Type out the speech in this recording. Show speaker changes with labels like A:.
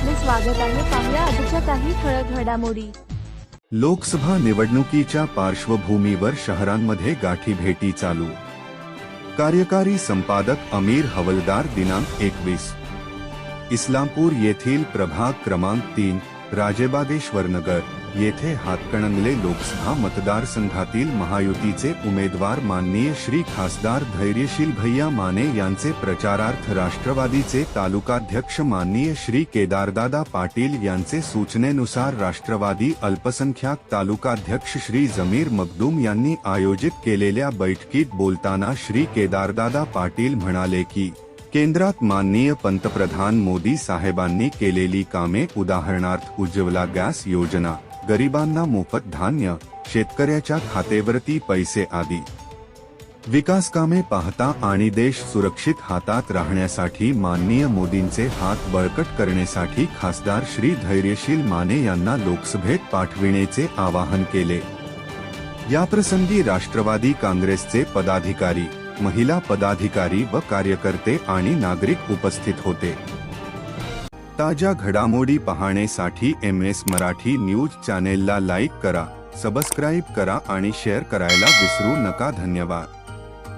A: स्वागत आहे. पाहुया आजच्या काही ठळक घडामोडी.
B: लोकसभा निवडणुकीच्या पार्श्वभूमीवर शहरांमध्ये गाठी भेटी चालू. कार्यकारी संपादक अमीर हवलदार दिनांक एकवीस. इस्लामपूर येथील प्रभाग क्रमांक तीन राजेबागेश्वर नगर येथे हातकणंगले लोकसभा मतदारसंघातील महायुतीचे उमेदवार माननीय श्री खासदार धैर्यशील भैया माने यांचे प्रचारार्थ राष्ट्रवादीचे तालुकाध्यक्ष माननीय श्री केदारदादा पाटील यांचे सूचनेनुसार राष्ट्रवादी अल्पसंख्याक तालुकाध्यक्ष श्री जमीर मखदूम यांनी आयोजित केलेल्या बैठकीत बोलताना श्री केदारदादा पाटील म्हणाले की केंद्रात माननीय पंतप्रधान मोदी साहेबांनी केलेली कामे उदाहरणार्थ उज्ज्वला गॅस योजना गरिबांना मोफत धान्य शेतकऱ्याच्या खातेवरती पैसे आदी. विकास कामे पाहता आणि देश सुरक्षित हातात राहण्यासाठी माननीय मोदींचे हात बळकट करण्यासाठी खासदार श्री धैर्यशील माने यांना लोकसभेत पाठविण्याचे आवाहन केले. याप्रसंगी राष्ट्रवादी काँग्रेसचे पदाधिकारी महिला पदाधिकारी व कार्यकर्ते आणि नागरिक उपस्थित होते. ताज्या घडामोडी पाहण्यासाठी एम एस मराठी न्यूज चॅनेलला लाईक करा सबस्क्राईब करा आणि शेअर करायला विसरू नका. धन्यवाद.